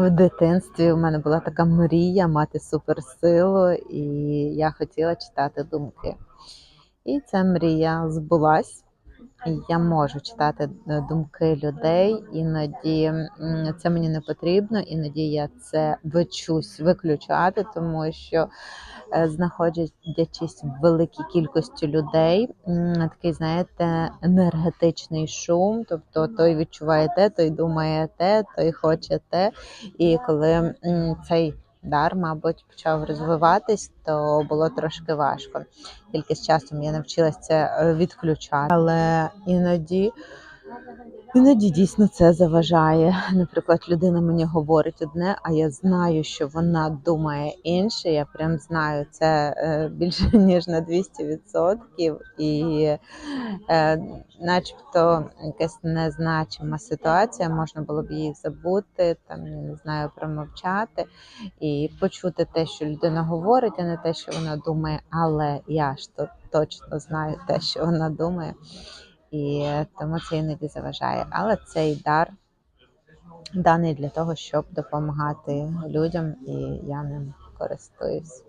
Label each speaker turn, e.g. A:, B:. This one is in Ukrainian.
A: В дитинстві у мене була така мрія мати суперсилу, і я хотіла читати думки. І ця мрія збулась. Я можу читати е, думки людей, іноді це мені не потрібно, іноді я це вичусь виключати, тому що е, знаходячись в великій кількості людей, такий, знаєте, енергетичний шум. Тобто той відчуває те, той думає те, той хоче те. І коли цей дар, мабуть, почав розвиватись, то було трошки важко. Тільки з часом я навчилася це відключати, але іноді. Іноді дійсно це заважає. Наприклад, людина мені говорить одне, а я знаю, що вона думає інше. Я прям знаю це е, більше ніж на 200%. І е, начебто якась незначима ситуація, можна було б її забути, там не знаю, промовчати і почути те, що людина говорить, а не те, що вона думає. Але я ж то точно знаю те, що вона думає. І тому це іноді заважає. Але цей дар даний для того, щоб допомагати людям, і я ним користуюсь.